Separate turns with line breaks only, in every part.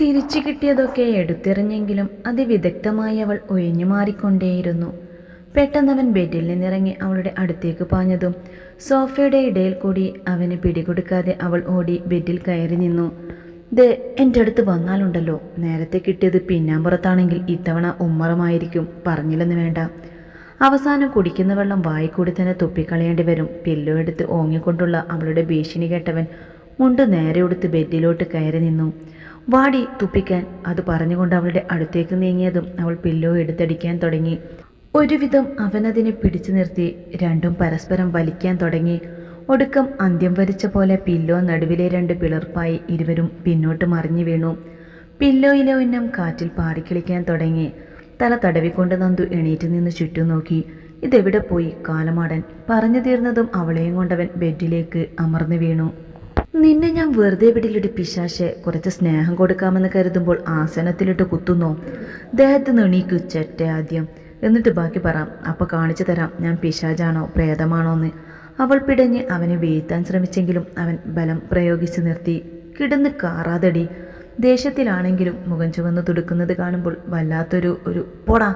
തിരിച്ചു കിട്ടിയതൊക്കെ എടുത്തെറിഞ്ഞെങ്കിലും അതിവിദഗ്ധമായി അവൾ ഒഴിഞ്ഞു മാറിക്കൊണ്ടേയിരുന്നു. പെട്ടെന്നവൻ ബെഡിൽ നിന്നിറങ്ങി അവളുടെ അടുത്തേക്ക് പാഞ്ഞതും സോഫയുടെ ഇടയിൽ കൂടി അവന് പിടികൊടുക്കാതെ അവൾ ഓടി ബെഡിൽ കയറി നിന്നു. ദേ എന്റെ അടുത്ത് വന്നാലുണ്ടല്ലോ. നേരത്തെ കിട്ടിയത് പിന്നാമ്പുറത്താണെങ്കിൽ ഇത്തവണ ഉമ്മറമായിരിക്കും. പറഞ്ഞില്ലെന്ന് വേണ്ട. അവസാനം കുടിക്കുന്ന വെള്ളം വായിക്കൂടി തന്നെ തുപ്പിക്കളയേണ്ടി വരും. പില്ലോ എടുത്ത് ഓങ്ങിക്കൊണ്ടുള്ള അവളുടെ ഭീഷണി കേട്ടവൻ മുണ്ട് നേരെ ഉടുത്ത് ബെഡിലോട്ട് കയറി നിന്നു. വാടി തുപ്പിക്കാൻ. അത് പറഞ്ഞുകൊണ്ട് അവളുടെ അടുത്തേക്ക് നീങ്ങിയതും അവൾ പില്ലോ എടുത്തടിക്കാൻ തുടങ്ങി. ഒരുവിധം അവനതിനെ പിടിച്ചു നിർത്തി രണ്ടും പരസ്പരം വലിക്കാൻ തുടങ്ങി. ഒടുക്കം അന്ത്യം വരിച്ച പോലെ പില്ലോ നടുവിലെ രണ്ട് പിളർപ്പായി ഇരുവരും പിന്നോട്ട് മറിഞ്ഞു വീണു. പില്ലോയിലെ ഉന്നം കാറ്റിൽ പാടിക്കളിക്കാൻ തുടങ്ങി. തല തടവിക്കൊണ്ട് നന്ദു എണീറ്റ് നിന്ന് ചുറ്റും നോക്കി. ഇതെവിടെ പോയി കാലമാടൻ? പറഞ്ഞു തീർന്നതും അവളെയും കൊണ്ടവൻ ബെഡിലേക്ക് അമർന്നു വീണു. നിന്നെ ഞാൻ വെറുതെ വിടിലിട്ട് പിശാശെ. കുറച്ച് സ്നേഹം കൊടുക്കാമെന്ന് കരുതുമ്പോൾ ആസനത്തിലിട്ട് കുത്തുന്നോ. ദേഹത്ത് നെണീക്കു ചെറ്റ ആദ്യം. എന്നിട്ട് ബാക്കി പറ. അപ്പൊ കാണിച്ചു തരാം ഞാൻ പിശാജാണോ പ്രേതമാണോ എന്ന്. അവൾ പിടഞ്ഞ് അവനെ വീഴ്ത്താൻ ശ്രമിച്ചെങ്കിലും അവൻ ബലം പ്രയോഗിച്ചു നിർത്തി. കിടന്ന് കാറാതടി. ദേഷ്യത്തിലാണെങ്കിലും മുഖം ചുവന്ന് തുടുക്കുന്നത് കാണുമ്പോൾ വല്ലാത്തൊരു ഒരു പോടാ.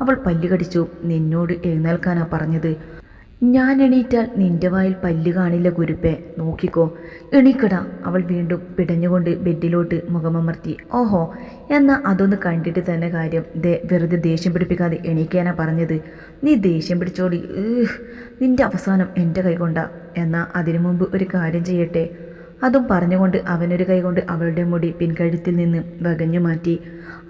അവൾ പല്ലുകടിച്ചു നിന്നോട് എഴുന്നേൽക്കാനാ പറഞ്ഞത്. ഞാൻ എണീറ്റാൽ നിന്റെ വായിൽ പല്ല് കാണില്ല ഗുരുപ്പേ. നോക്കിക്കോ. എണീക്കടാ. അവൾ വീണ്ടും പിടഞ്ഞുകൊണ്ട് ബെഡിലോട്ട് മുഖമമർത്തി. ഓഹോ. എന്നാൽ അതൊന്ന് കണ്ടിട്ട് തന്നെ കാര്യം. ദേ വെറുതെ ദേഷ്യം പിടിപ്പിക്കാതെ എണീക്കാനാ പറഞ്ഞത്. നീ ദേഷ്യം പിടിച്ചോടി. ഏഹ് നിന്റെ അവസാനം എന്റെ കൈകൊണ്ടാ. എന്നാൽ അതിനു മുമ്പ് ഒരു കാര്യം ചെയ്യട്ടെ. അതും പറഞ്ഞുകൊണ്ട് അവനൊരു കൈകൊണ്ട് അവളുടെ മുടി പിൻകഴുത്തിൽ നിന്ന് വകഞ്ഞു മാറ്റി.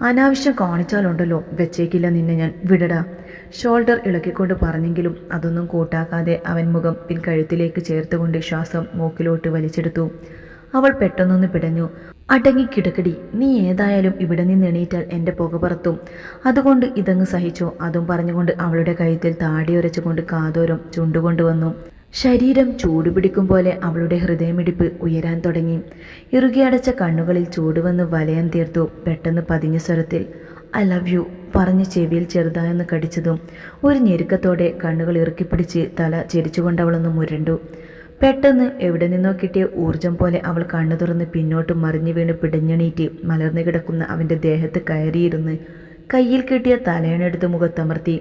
അനാവശ്യം കാണിച്ചാലുണ്ടല്ലോ. വെച്ചേക്കില്ല നിന്നെ ഞാൻ. വിടടാ. ഷോൾഡർ ഇളക്കിക്കൊണ്ട് പറഞ്ഞെങ്കിലും അതൊന്നും കൂട്ടാക്കാതെ അവൻ മുഖം പിൻകഴുത്തിലേക്ക് ചേർത്തുകൊണ്ട് ശ്വാസം മൂക്കിലോട്ട് വലിച്ചെടുത്തു. അവൾ പെട്ടെന്നൊന്ന് പിടഞ്ഞു. അടങ്ങി കിടക്കടി. നീ ഏതായാലും ഇവിടെ നിന്ന് എണീറ്റാൽ എന്റെ പുക പറത്തും. അതുകൊണ്ട് ഇതങ്ങ് സഹിച്ചോ. അതും പറഞ്ഞുകൊണ്ട് അവളുടെ കഴുത്തിൽ താടിയുരച്ചുകൊണ്ട് കാതോരം ചുണ്ടുകൊണ്ടുവന്നു ശരീരം ചൂടുപിടിക്കും പോലെ അവളുടെ ഹൃദയമിടിപ്പ് ഉയരാൻ തുടങ്ങി. ഇറുകിയടച്ച കണ്ണുകളിൽ ചൂടുവന്ന് വലയം തീർത്തു. പെട്ടെന്ന് പതിഞ്ഞ സ്വരത്തിൽ ഐ ലവ് യു പറഞ്ഞ് ചെവിയിൽ ചെറുതായൊന്ന് കടിച്ചതും ഒരു ഞെരുക്കത്തോടെ കണ്ണുകൾ ഇറുക്കിപ്പിടിച്ച് തല ചെരിച്ചുകൊണ്ട് അവളൊന്ന് മുരണ്ടു. പെട്ടെന്ന് എവിടെ നിന്നോ കിട്ടിയ ഊർജം പോലെ അവൾ കണ്ണു തുറന്ന് പിന്നോട്ട് മറിഞ്ഞു വീണ് പിടഞ്ഞെണീറ്റ് മലർന്നു കിടക്കുന്ന അവന്റെ ദേഹത്ത് കയറിയിരുന്ന് കയ്യിൽ കിട്ടിയ തലയണെടുത്ത് മുഖത്തമർത്തി.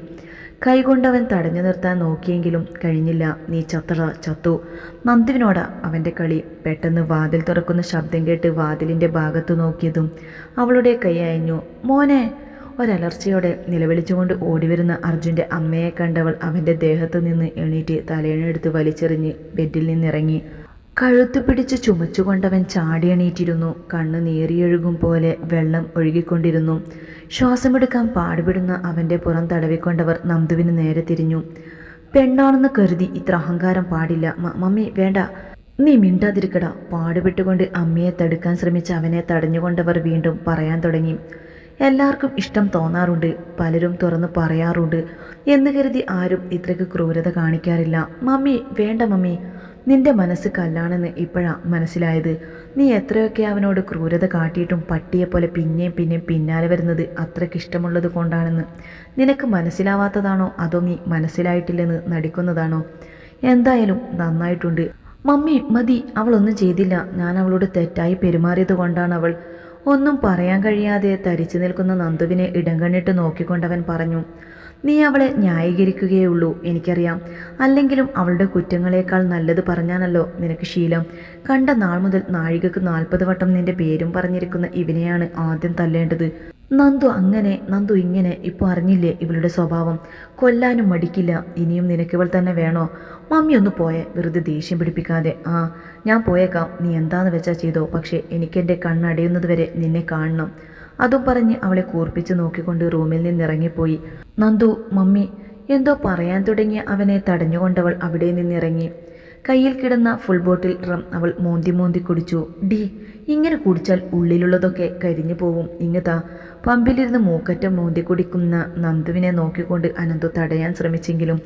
കൈകൊണ്ടവൻ തടഞ്ഞു നിർത്താൻ നോക്കിയെങ്കിലും കഴിഞ്ഞില്ല. നീ ചത്തറ ചത്തു. നന്ദുവിനോടാ അവന്റെ കളി പെട്ടെന്ന് വാതിൽ തുറക്കുന്ന ശബ്ദം കേട്ട് വാതിലിന്റെ ഭാഗത്തു നോക്കിയതും അവളുടെ കൈ അയഞ്ഞു. മോനെ ഒരലർച്ചയോടെ നിലവിളിച്ചുകൊണ്ട് ഓടിവരുന്ന അർജുന്റെ അമ്മയെ കണ്ടവൾ അവന്റെ ദേഹത്തു നിന്ന് എണീറ്റ് തലേണെടുത്ത് വലിച്ചെറിഞ്ഞ് ബെഡിൽ നിന്നിറങ്ങി. കഴുത്തു പിടിച്ച് ചുമച്ചുകൊണ്ടവൻ ചാടിയണീറ്റിരുന്നു കണ്ണ് നീറിയൊഴുകും പോലെ വെള്ളം ഒഴുകിക്കൊണ്ടിരുന്നു. ശ്വാസമെടുക്കാൻ പാടുപെടുന്ന അവന്റെ പുറം തടവിക്കൊണ്ടവർ നന്ദുവിന് നേരെ തിരിഞ്ഞു. പെണ്ണാണെന്ന് കരുതി ഇത്ര അഹങ്കാരം പാടില്ല. മമ്മി വേണ്ട. നീ മിണ്ടാതിരിക്കടാ. പാടുപെട്ടുകൊണ്ട് അമ്മയെ തടുക്കാൻ ശ്രമിച്ച അവനെ തടഞ്ഞുകൊണ്ടവർ വീണ്ടും പറയാൻ തുടങ്ങി. എല്ലാവർക്കും ഇഷ്ടം തോന്നാറുണ്ട്. പലരും തുറന്ന് പറയാറുണ്ട്. എന്ന് കരുതി ആരും ഇത്രയ്ക്ക് ക്രൂരത കാണിക്കാറില്ല. മമ്മി വേണ്ട മമ്മി. നിന്റെ മനസ്സ് കല്ലാണെന്ന് ഇപ്പോഴാ മനസ്സിലായത്. നീ എത്രയൊക്കെ അവനോട് ക്രൂരത കാട്ടിയിട്ടും പട്ടിയെ പോലെ പിന്നെയും പിന്നെയും പിന്നാലെ വരുന്നത് അത്രയ്ക്ക് ഇഷ്ടമുള്ളത് കൊണ്ടാണെന്ന്. നിനക്ക് മനസ്സിലാവാത്തതാണോ? അതോ നീ മനസ്സിലായിട്ടില്ലെന്ന് നടിക്കുന്നതാണോ? എന്തായാലും നന്നായിട്ടുണ്ട്. മമ്മി മതി. അവളൊന്നും ചെയ്തില്ല. ഞാൻ അവളോട് തെറ്റായി പെരുമാറിയത് കൊണ്ടാണ് അവൾ. ഒന്നും പറയാൻ കഴിയാതെ തരിച്ചു നിൽക്കുന്ന നന്ദുവിനെ ഇടം കണ്ണിട്ട് നോക്കിക്കൊണ്ടവൻ പറഞ്ഞു. നീ അവളെ ന്യായീകരിക്കുകയുള്ളൂ എനിക്കറിയാം. അല്ലെങ്കിലും അവളുടെ കുറ്റങ്ങളെക്കാൾ നല്ലത് പറഞ്ഞാണല്ലോ നിനക്ക് ശീലം. കണ്ട നാൾ മുതൽ നാഴികക്ക് നാൽപ്പത് വട്ടം നിന്റെ പേരും പറഞ്ഞിരിക്കുന്ന ഇവനെയാണ് ആദ്യം തല്ലേണ്ടത്. നന്ദു അങ്ങനെ നന്ദു ഇങ്ങനെ ഇപ്പോൾ അറിഞ്ഞില്ലേ ഇവളുടെ സ്വഭാവം. കൊല്ലാനും മടിക്കില്ല ഇനിയും നിനക്കിവൾ തന്നെ വേണോ? മമ്മി ഒന്ന് പോയെ വെറുതെ ദേഷ്യം പിടിപ്പിക്കാതെ. ആ ഞാൻ പോയേക്കാം നീ എന്താന്ന് വെച്ചാൽ ചെയ്തോ? പക്ഷേ എനിക്കെന്റെ കണ്ണടയുന്നത് വരെ നിന്നെ കാണണം. അതും പറഞ്ഞ് അവളെ കൂർപ്പിച്ച് നോക്കിക്കൊണ്ട് റൂമിൽ നിന്നിറങ്ങിപ്പോയി. നന്ദു മമ്മി എന്തോ പറയാൻ തുടങ്ങി അവനെ തടഞ്ഞുകൊണ്ടവൾ അവിടെ നിന്നിറങ്ങി. കയ്യിൽ കിടന്ന ഫുൾ ബോട്ടിൽ റം അവൾ മോന്തി മോന്തി കുടിച്ചു. ഡി ഇങ്ങനെ കുടിച്ചാൽ ഉള്ളിലുള്ളതൊക്കെ കരിഞ്ഞു പോവും. ഇങ്ങതാ പമ്പിലിരുന്ന് മൂക്കറ്റം മോന്തി കുടിക്കുന്ന നന്ദുവിനെ നോക്കിക്കൊണ്ട് അനന്തു തടയാൻ ശ്രമിച്ചെങ്കിലും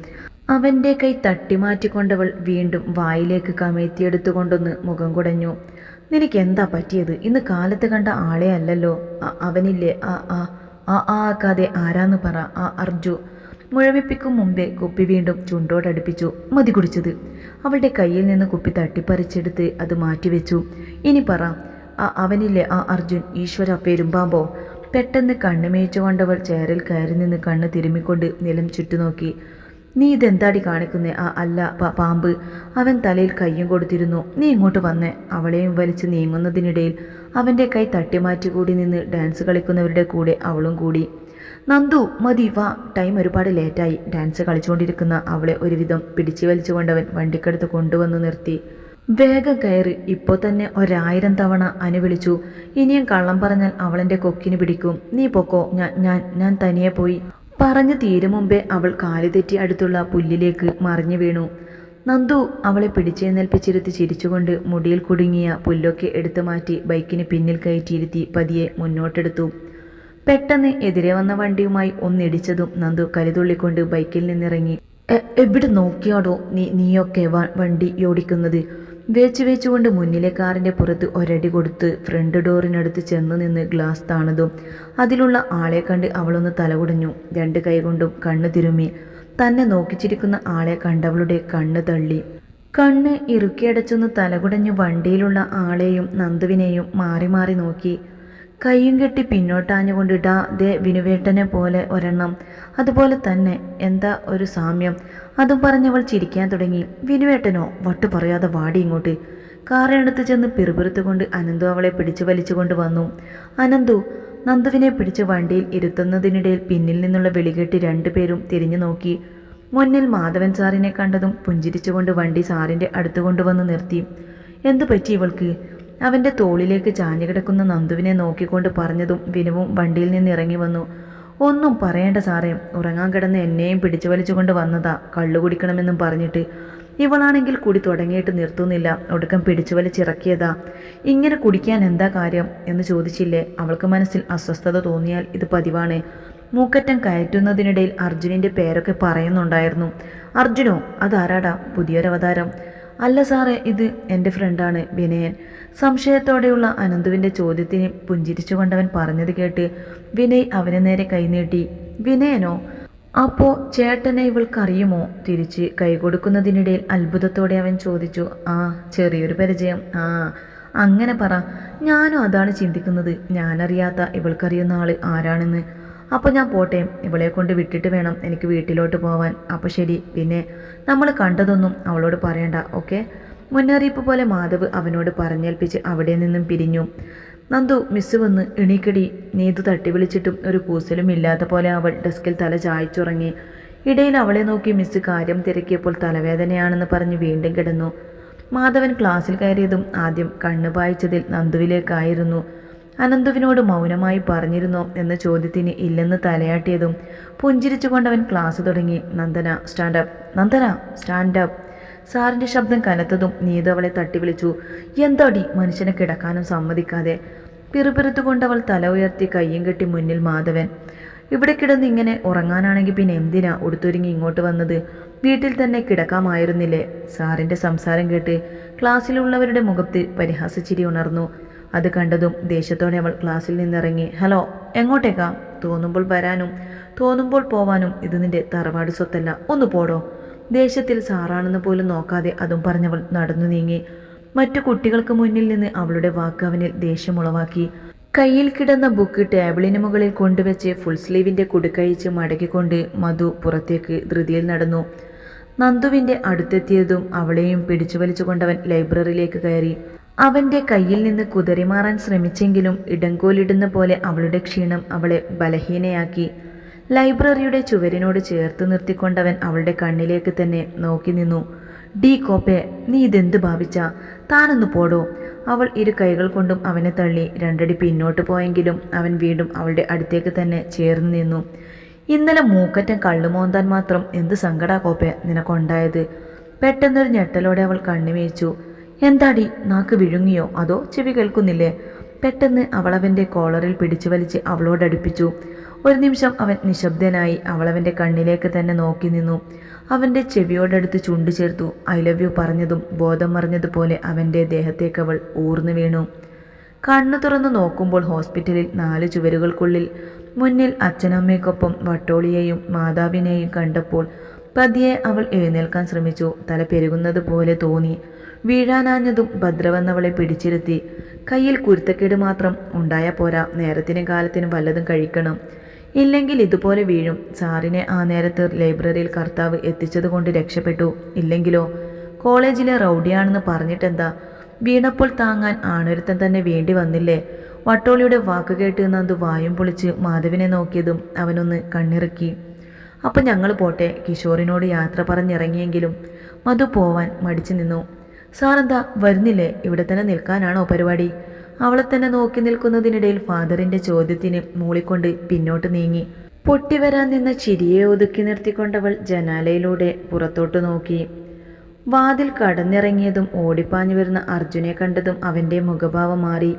അവന്റെ കൈ തട്ടിമാറ്റിക്കൊണ്ടവൾ വീണ്ടും വായിലേക്ക് കമഴ്ത്തിയെടുത്തുകൊണ്ടൊന്ന് മുഖം കുടഞ്ഞു. നിനക്ക് എന്താ പറ്റിയത്? ഇന്ന് കാലത്ത് കണ്ട ആളെ അല്ലല്ലോ. അവനില്ലേ? ആ ആ ആ ആ ആക്കാതെ ആരാന്ന് പറ. ആ അർജു. മുഴവിപ്പിക്കും മുമ്പേ കുപ്പി വീണ്ടും ചുണ്ടോടടുപ്പിച്ചു. മതി കുടിച്ചത്. അവളുടെ കയ്യിൽ നിന്ന് കുപ്പി തട്ടിപ്പറിച്ചെടുത്ത് അത് മാറ്റിവെച്ചു. ഇനി പറ. ആ അവനില്ലേ? ആ അർജുൻ. ഈശ്വര പെരുമ്പാമ്പോ. പെട്ടെന്ന് കണ്ണുമേച്ചു കൊണ്ടവൾ ചെയറിൽ കയറി നിന്ന് കണ്ണ് തിരുമ്മിക്കൊണ്ട് നിലം ചുറ്റുനോക്കി. നീ ഇതെന്താടി കാണിക്കുന്നേ? ആ അല്ല പാമ്പ്. അവൻ തലയിൽ കയ്യും കൊടുത്തിരുന്നു. നീ ഇങ്ങോട്ട് വന്ന്. അവളെയും വലിച്ച് നീങ്ങുന്നതിനിടയിൽ അവന്റെ കൈ തട്ടിമാറ്റി കൂടി നിന്ന് ഡാൻസ് കളിക്കുന്നവരുടെ കൂടെ അവളും കൂടി. നന്ദു മതി വാ. ടൈം ഒരുപാട് ലേറ്റായി. ഡാൻസ് കളിച്ചുകൊണ്ടിരിക്കുന്ന അവളെ ഒരുവിധം പിടിച്ചു വലിച്ചുകൊണ്ടവൻ വണ്ടിക്കടുത്ത് കൊണ്ടുവന്ന് നിർത്തി. വേഗം കയറി. ഇപ്പോൾ തന്നെ ഒരായിരം തവണ അനുവിളിച്ചു ഇനിയും കള്ളം പറഞ്ഞാൽ അവളെന്റെ കൊക്കിന് പിടിക്കും. നീ പൊക്കോ. ഞാൻ ഞാൻ ഞാൻ തനിയെ പോയി. പറഞ്ഞു തീരും മുമ്പേ അവൾ കാലു തെറ്റി അടുത്തുള്ള പുല്ലിലേക്ക് മറിഞ്ഞു വീണു. നന്ദു അവളെ പിടിച്ചെഴുന്നേൽപ്പിച്ചിരുത്തി ചിരിച്ചുകൊണ്ട് മുടിയിൽ കുടുങ്ങിയ പുല്ലൊക്കെ എടുത്തു മാറ്റി ബൈക്കിന് പിന്നിൽ കയറ്റിയിരുത്തി പതിയെ മുന്നോട്ടെടുത്തു. പെട്ടെന്ന് എതിരെ വന്ന വണ്ടിയുമായി ഒന്നിടിച്ചതും നന്ദു കരുതുള്ളിക്കൊണ്ട് ബൈക്കിൽ നിന്നിറങ്ങി. എവിടെ നോക്കിയാടോ നീ നീയൊക്കെ വണ്ടി ഓടിക്കുന്നത്? വേച്ചു വേച്ചുകൊണ്ട് മുന്നിലെ കാറിന്റെ പുറത്ത് ഒരടി കൊടുത്ത് ഫ്രണ്ട് ഡോറിനടുത്ത് ചെന്ന് നിന്ന് ഗ്ലാസ് താണതും അതിലുള്ള ആളെ കണ്ട് അവളൊന്ന് തലകുടഞ്ഞു. രണ്ട് കൈകൊണ്ടും കണ്ണ് തിരുമ്മി. തന്നെ നോക്കിച്ചിരിക്കുന്ന ആളെ കണ്ടവളുടെ കണ്ണ് തള്ളി. കണ്ണ് ഇറുക്കിയടച്ചൊന്ന് തലകുടഞ്ഞു വണ്ടിയിലുള്ള ആളെയും നന്ദുവിനെയും മാറി മാറി നോക്കി. കയ്യും കെട്ടി പിന്നോട്ടാഞ്ഞുകൊണ്ട് ഇടാ ദേ വിനുവേട്ടനെ പോലെ ഒരെണ്ണം. അതുപോലെ തന്നെ എന്താ ഒരു സാമ്യം? അതും പറഞ്ഞവൾ ചിരിക്കാൻ തുടങ്ങി. വിനുവേട്ടനോ? വട്ടു പറയാതെ വാടി ഇങ്ങോട്ട്. കാറിനടുത്ത് ചെന്ന് പിറുപിറുത്തുകൊണ്ട് അനന്തു അവളെ പിടിച്ചു വലിച്ചുകൊണ്ട് വന്നു. അനന്തു നന്ദുവിനെ പിടിച്ച് വണ്ടിയിൽ ഇരുത്തുന്നതിനിടയിൽ പിന്നിൽ നിന്നുള്ള വിളികെട്ടി രണ്ടുപേരും തിരിഞ്ഞു നോക്കി. മുന്നിൽ മാധവൻ സാറിനെ കണ്ടതും പുഞ്ചിരിച്ചുകൊണ്ട് വണ്ടി സാറിന്റെ അടുത്ത് കൊണ്ടുവന്ന് നിർത്തി. എന്തു പറ്റി ഇവൾക്ക്? അവന്റെ തോളിലേക്ക് ചാഞ്ഞു കിടക്കുന്ന നന്ദുവിനെ നോക്കിക്കൊണ്ട് പറഞ്ഞതും വിനുവും വണ്ടിയിൽ നിന്ന് ഇറങ്ങി വന്നു. ഒന്നും പറയേണ്ട സാറേ ഉറങ്ങാൻ കിടന്ന് എന്നെയും പിടിച്ചു വലിച്ചുകൊണ്ട് വന്നതാ. കള്ളു കുടിക്കണമെന്നും പറഞ്ഞിട്ട്. ഇവളാണെങ്കിൽ കുടി തുടങ്ങിയിട്ട് നിർത്തുന്നില്ല. ഒടുക്കം പിടിച്ചു വലിച്ചിറക്കിയതാ. ഇങ്ങനെ കുടിക്കാൻ എന്താ കാര്യം? എന്ന് ചോദിച്ചില്ലേ. അവൾക്ക് മനസ്സിൽ അസ്വസ്ഥത തോന്നിയാൽ ഇത് പതിവാണ്. മൂക്കറ്റം കയറ്റുന്നതിനിടയിൽ അർജുനിന്റെ പേരൊക്കെ പറയുന്നുണ്ടായിരുന്നു. അർജുനോ അതാരാടാ പുതിയൊരവതാരം? അല്ല സാറേ ഇത് എന്റെ ഫ്രണ്ടാണ് വിനയൻ. സംശയത്തോടെയുള്ള അനന്തുവിന്റെ ചോദ്യത്തിന് പുഞ്ചിരിച്ചുകൊണ്ടവൻ പറഞ്ഞത് കേട്ട് വിനയ് അവന് നേരെ കൈനീട്ടി വിനയനോ? അപ്പോൾ ചേട്ടനെ ഇവൾക്കറിയുമോ? തിരിച്ച് കൈകൊടുക്കുന്നതിനിടയിൽ അത്ഭുതത്തോടെ അവൻ ചോദിച്ചു. ആ ചെറിയൊരു പരിചയം. ആ അങ്ങനെ പറ. ഞാനും അതാണ് ചിന്തിക്കുന്നത്. ഞാനറിയാത്ത ഇവൾക്കറിയുന്ന ആൾ ആരാണെന്ന്. അപ്പോൾ ഞാൻ പോട്ടെ ഇവളെ കൊണ്ട് വിട്ടിട്ട് വേണം എനിക്ക് വീട്ടിലോട്ട് പോവാൻ. അപ്പോൾ ശരി പിന്നെ നമ്മൾ കണ്ടതൊന്നും അവളോട് പറയണ്ട ഓക്കെ? മുന്നറിയിപ്പ് പോലെ മാധവ് അവനോട് പറഞ്ഞേൽപ്പിച്ച് അവിടെ നിന്നും പിരിഞ്ഞു. നന്ദു മിസ് വന്ന് എണീക്കടി. നീതു തട്ടി വിളിച്ചിട്ടും ഒരു കൂസലും ഇല്ലാത്ത പോലെ അവൾ ഡെസ്കിൽ തല ചായച്ചുറങ്ങി. ഇടയിൽ അവളെ നോക്കി മിസ് കാര്യം തിരക്കിയപ്പോൾ തലവേദനയാണെന്ന് പറഞ്ഞ് വീണ്ടും കിടന്നു. മാധവൻ ക്ലാസ്സിൽ കയറിയതും ആദ്യം കണ്ണു പായിച്ചതിൽ നന്ദുവിലേക്കായിരുന്നു. അനന്തുവിനോട് മൗനമായി പറഞ്ഞിരുന്നോ എന്ന ചോദ്യത്തിന് ഇല്ലെന്ന് തലയാട്ടിയതും പുഞ്ചിരിച്ചുകൊണ്ടവൻ ക്ലാസ് തുടങ്ങി. നന്ദന സ്റ്റാൻഡപ്പ് നന്ദന സ്റ്റാൻഡപ്പ് സാറിന്റെ ശബ്ദം കനത്തതും നീതു അവളെ തട്ടി വിളിച്ചു എന്താടി? മനുഷ്യനെ കിടക്കാനും സമ്മതിക്കാതെ. പിറുപിറുത്തുകൊണ്ടവൾ തല ഉയർത്തി കയ്യും കെട്ടി മുന്നിൽ മാധവൻ. ഇവിടെ കിടന്ന് ഇങ്ങനെ ഉറങ്ങാനാണെങ്കിൽ പിന്നെ എന്തിനാ ഉടുത്തൊരുങ്ങി ഇങ്ങോട്ട് വന്നത്? വീട്ടിൽ തന്നെ കിടക്കാമായിരുന്നില്ലേ? സാറിന്റെ സംസാരം കേട്ട് ക്ലാസ്സിലുള്ളവരുടെ മുഖത്ത് പരിഹാസച്ചിരി ഉണർന്നു. അത് കണ്ടതും ദേഷ്യത്തോടെ അവൾ ക്ലാസ്സിൽ നിന്നിറങ്ങി ഹലോ എങ്ങോട്ടേക്കാ? തോന്നുമ്പോൾ വരാനും തോന്നുമ്പോൾ പോവാനും. ഇത് നിന്റെ തറവാട് സ്വത്തല്ല. ഒന്ന് പോടോ. ദേഷ്യത്തിൽ സാറാണെന്ന് പോലും നോക്കാതെ അതും പറഞ്ഞവൾ നടന്നു നീങ്ങി. മറ്റു കുട്ടികൾക്ക് മുന്നിൽ നിന്ന് അവളുടെ വാക്ക് അവനിൽ ദേഷ്യമുളവാക്കി. കയ്യിൽ കിടന്ന ബുക്ക് ടേബിളിന് മുകളിൽ കൊണ്ടുവച്ച് ഫുൾ സ്ലീവിന്റെ കുടുക്കഴിച്ച് മടക്കിക്കൊണ്ട് മധു പുറത്തേക്ക് ധൃതിയിൽ നടന്നു. നന്ദുവിന്റെ അടുത്തെത്തിയതും അവളെയും പിടിച്ചു വലിച്ചുകൊണ്ടവൻ ലൈബ്രറിയിലേക്ക് കയറി. അവന്റെ കയ്യിൽ നിന്ന് കുതറിമാറാൻ ശ്രമിച്ചെങ്കിലും ഇടങ്കോലിടുന്ന പോലെ അവളുടെ ക്ഷീണം അവളെ ബലഹീനയാക്കി. ലൈബ്രറിയുടെ ചുവരിനോട് ചേർത്ത് നിർത്തിക്കൊണ്ടവൻ അവളുടെ കണ്ണിലേക്ക് തന്നെ നോക്കി നിന്നു. ഡി കോപ്പെ നീ ഇതെന്ത് ഭാവിച്ച? താനൊന്ന് പോടോ. അവൾ ഇരു കൈകൾ കൊണ്ടും അവനെ തള്ളി രണ്ടടി പിന്നോട്ട് പോയെങ്കിലും അവൻ വീണ്ടും അവളുടെ അടുത്തേക്ക് തന്നെ ചേർന്ന് നിന്നു. ഇന്നലെ മൂക്കറ്റം കള്ളുമോന്താൻ മാത്രം എന്ത് സങ്കടാ കോപ്പെ നിനക്കുണ്ടായത്? പെട്ടെന്നൊരു ഞെട്ടലോടെ അവൾ കണ്ണുമേച്ചു എന്താടി നാക്ക് വിഴുങ്ങിയോ? അതോ ചെവി കേൾക്കുന്നില്ലേ? പെട്ടെന്ന് അവൾ അവന്റെ കോളറിൽ പിടിച്ചു വലിച്ച് അവളോടടുപ്പിച്ചു ഒരു നിമിഷം അവൻ നിശബ്ദനായി അവളവന്റെ കണ്ണിലേക്ക് തന്നെ നോക്കി നിന്നു. അവന്റെ ചെവിയോടടുത്ത് ചുണ്ടു ചേർത്തു. ഐ ലവ് യു പറഞ്ഞതും ബോധം മറിഞ്ഞതുപോലെ അവന്റെ ദേഹത്തേക്ക് അവൾ ഊർന്നു വീണു. കണ്ണു തുറന്നു നോക്കുമ്പോൾ ഹോസ്പിറ്റലിൽ നാല് ചുവരുകൾക്കുള്ളിൽ മുന്നിൽ അച്ഛനമ്മയ്ക്കൊപ്പം വട്ടോളിയെയും മാതാവിനെയും കണ്ടപ്പോൾ പതിയെ അവൾ എഴുന്നേൽക്കാൻ ശ്രമിച്ചു. തല പെരുകുന്നത് പോലെ തോന്നി. വീഴാനാഞ്ഞതും ഭദ്രവന്നവളെ പിടിച്ചിരുത്തി. കയ്യിൽ കുരുത്തക്കേട് മാത്രം ഉണ്ടായ പോരാ. നേരത്തിനും കാലത്തിനും വല്ലതും കഴിക്കണം. ഇല്ലെങ്കിൽ ഇതുപോലെ വീഴും. സാറിനെ ആ നേരത്ത് ലൈബ്രറിയിൽ കർത്താവ് എത്തിച്ചതുകൊണ്ട് രക്ഷപ്പെട്ടു. ഇല്ലെങ്കിലോ? കോളേജിലെ റൗഡിയാണെന്ന് പറഞ്ഞിട്ടെന്താ? വീണപ്പോൾ താങ്ങാൻ ആണൊരുത്തൻ തന്നെ വേണ്ടി വന്നില്ലേ? വട്ടോളിയുടെ വാക്ക് കേട്ട് നന്ദു വായും പൊളിച്ച് മാധവിനെ നോക്കിയതും അവനൊന്ന് കണ്ണിറുക്കി. അപ്പം ഞങ്ങൾ പോട്ടെ. കിഷോറിനോട് യാത്ര പറഞ്ഞിറങ്ങിയെങ്കിലും മധു പോവാൻ മടിച്ചു നിന്നു. സാറെന്താ വരുന്നില്ലേ? ഇവിടെ തന്നെ നിൽക്കാനാണോ പരിപാടി? അവളെ തന്നെ നോക്കി നിൽക്കുന്നതിനിടയിൽ ഫാദറിന്റെ ചോദ്യത്തിന് മൂളിക്കൊണ്ട് പിന്നോട്ട് നീങ്ങി. പൊട്ടിവരാൻ നിന്ന ചിരിയെ ഒതുക്കി നിർത്തിക്കൊണ്ടവൾ ജനാലയിലൂടെ പുറത്തോട്ട് നോക്കി. വാതിൽ കടന്നിറങ്ങിയതും ഓടിപ്പാഞ്ഞു വരുന്ന അർജുനെ കണ്ടതും അവന്റെ മുഖഭാവം മാറി.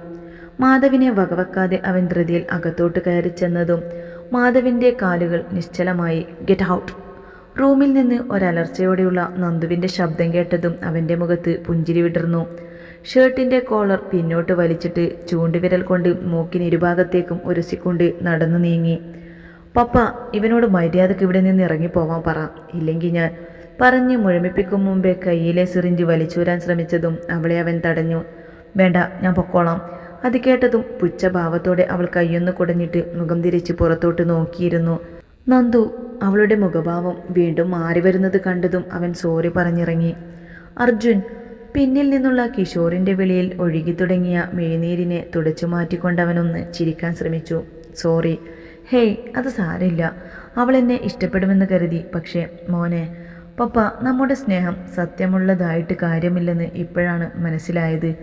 മാധവിനെ വകവെക്കാതെ അവൻ ധൃതിയിൽ അകത്തോട്ട് കയറി ചെന്നതും മാധവിന്റെ കാലുകൾ നിശ്ചലമായി ഗെറ്റ് ഔട്ട് റൂമിൽ നിന്ന് ഒരലർച്ചയോടെയുള്ള നന്ദുവിന്റെ ശബ്ദം കേട്ടതും അവന്റെ മുഖത്ത് പുഞ്ചിരി വിടർന്നു. ഷർട്ടിന്റെ കോളർ പിന്നോട്ട് വലിച്ചിട്ട് ചൂണ്ടുവിരൽ കൊണ്ട് മൂക്കിന് ഇരുഭാഗത്തേക്കും ഉരസിക്കൊണ്ട് നടന്നു നീങ്ങി. പപ്പ ഇവനോട് മര്യാദയ്ക്ക് ഇവിടെ നിന്ന് ഇറങ്ങിപ്പോവാൻ പറ. ഇല്ലെങ്കിൽ ഞാൻ പറഞ്ഞ് മുഴമിപ്പിക്കും മുമ്പേ കയ്യിലെ സിറിഞ്ച് വലിച്ചൂരാൻ ശ്രമിച്ചതും അവളെ അവൻ തടഞ്ഞു. വേണ്ട ഞാൻ പൊക്കോളാം അത് കേട്ടതും പുച്ഛഭാവത്തോടെ അവൾ കയ്യൊന്ന് കുടഞ്ഞിട്ട് മുഖം തിരിച്ച് പുറത്തോട്ട് നോക്കിയിരുന്നു. നന്ദു അവളുടെ മുഖഭാവം വീണ്ടും മാറി വരുന്നത് കണ്ടതും അവൻ സോറി പറഞ്ഞിറങ്ങി. അർജുൻ പിന്നിൽ നിന്നുള്ള കിഷോറിന്റെ വിളിയിൽ ഒഴുകി തുടങ്ങിയ മെഴുനീരിനെ തുടച്ചു മാറ്റിക്കൊണ്ടവനൊന്ന് ചിരിക്കാൻ ശ്രമിച്ചു. സോറി. ഹേയ് അത് സാരമില്ല. അവൾ എന്നെ ഇഷ്ടപ്പെടുമെന്ന് കരുതി. പക്ഷേ മോനെ പപ്പ നമ്മുടെ സ്നേഹം സത്യമുള്ളതായിട്ട് കാര്യമില്ലെന്ന് ഇപ്പോഴാണ് മനസ്സിലായത്.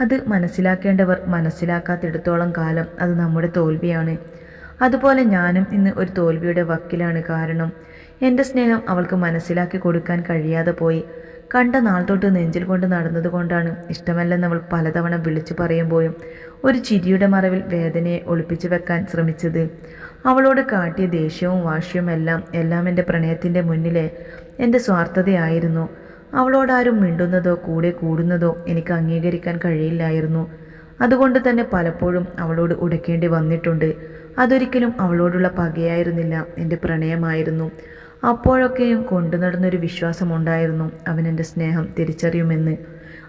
അത് മനസ്സിലാക്കേണ്ടവർ മനസ്സിലാക്കാത്തിടത്തോളം കാലം അത് നമ്മുടെ തോൽവിയാണ്. അതുപോലെ ഞാനും ഇന്ന് ഒരു തോൽവിയുടെ വക്കിലാണ് കാരണം. എന്റെ സ്നേഹം അവൾക്ക് മനസ്സിലാക്കി കൊടുക്കാൻ കഴിയാതെ പോയി. കണ്ട നാൾ തൊട്ട് നെഞ്ചിൽ കൊണ്ട് നടന്നതുകൊണ്ടാണ് അവൾ പലതവണ വിളിച്ചു പറയുമ്പോഴും ഒരു ചിരിയുടെ മറവിൽ വേദനയെ ഒളിപ്പിച്ചു വെക്കാൻ ശ്രമിച്ചത്. അവളോട് കാട്ടിയ ദേഷ്യവും വാശിയും എല്ലാം എല്ലാം എന്റെ പ്രണയത്തിന്റെ മുന്നിലെ എന്റെ സ്വാർത്ഥതയായിരുന്നു. അവളോടാരും മിണ്ടുന്നതോ കൂടെ കൂടുന്നതോ എനിക്ക് അംഗീകരിക്കാൻ കഴിയില്ലായിരുന്നു. അതുകൊണ്ട് തന്നെ പലപ്പോഴും അവളോട് ഉടക്കേണ്ടി വന്നിട്ടുണ്ട്. അതൊരിക്കലും അവളോടുള്ള പകയായിരുന്നില്ല. എന്റെ പ്രണയമായിരുന്നു. അപ്പോഴൊക്കെയും കൊണ്ടു നടന്നൊരു വിശ്വാസമുണ്ടായിരുന്നു അവൻ എന്റെ സ്നേഹം തിരിച്ചറിയുമെന്ന്.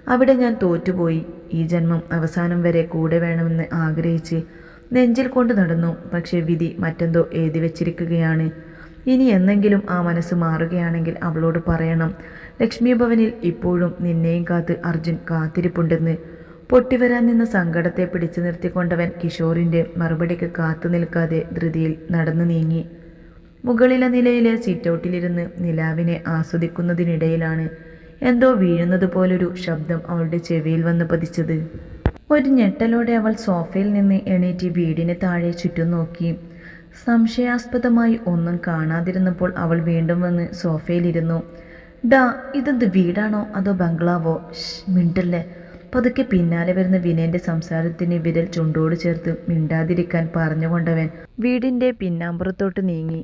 അവിടെ ഞാൻ തോറ്റുപോയി. ഈ ജന്മം അവസാനം വരെ കൂടെ വേണമെന്ന് ആഗ്രഹിച്ച് നെഞ്ചിൽ കൊണ്ട് നടന്നു. പക്ഷേ വിധി മറ്റെന്തോ എഴുതി വച്ചിരിക്കുകയാണ്. ഇനി എന്നെങ്കിലും ആ മനസ്സ് മാറുകയാണെങ്കിൽ അവളോട് പറയണം. ലക്ഷ്മി ഭവനിൽ ഇപ്പോഴും നിന്നെയും കാത്ത് അർജുൻ കാത്തിരിപ്പുണ്ടെന്ന്. പൊട്ടിവരാൻ നിന്ന സങ്കടത്തെ പിടിച്ചു നിർത്തിക്കൊണ്ടവൻ കിഷോറിന്റെ മറുപടിക്ക് കാത്തു നിൽക്കാതെ ധൃതിയിൽ നടന്നു നീങ്ങി. മുകളിലെ നിലയിലെ സിറ്റൗട്ടിലിരുന്ന് നിലാവിനെ ആസ്വദിക്കുന്നതിനിടയിലാണ് എന്തോ വീഴുന്നത് പോലൊരു ശബ്ദം അവളുടെ ചെവിയിൽ വന്ന് പതിച്ചത്. ഒരു ഞെട്ടലോടെ അവൾ സോഫയിൽ നിന്ന് എണീറ്റ് വീടിന് താഴെ ചുറ്റും നോക്കി. സംശയാസ്പദമായി ഒന്നും കാണാതിരുന്നപ്പോൾ അവൾ വീണ്ടും വന്ന് സോഫയിലിരുന്നു. ഡാ ഇതെന്ത് വീടാണോ അതോ ബംഗ്ലാവോ? മിണ്ടല്ലേ? പതുക്കെ പിന്നാലെ വരുന്ന വിനയന്റെ സംസാരത്തിന് വിരൽ ചുണ്ടോട് ചേർത്ത് മിണ്ടാതിരിക്കാൻ പറഞ്ഞുകൊണ്ടവൻ വീടിന്റെ പിന്നാമ്പുറത്തോട്ട് നീങ്ങി.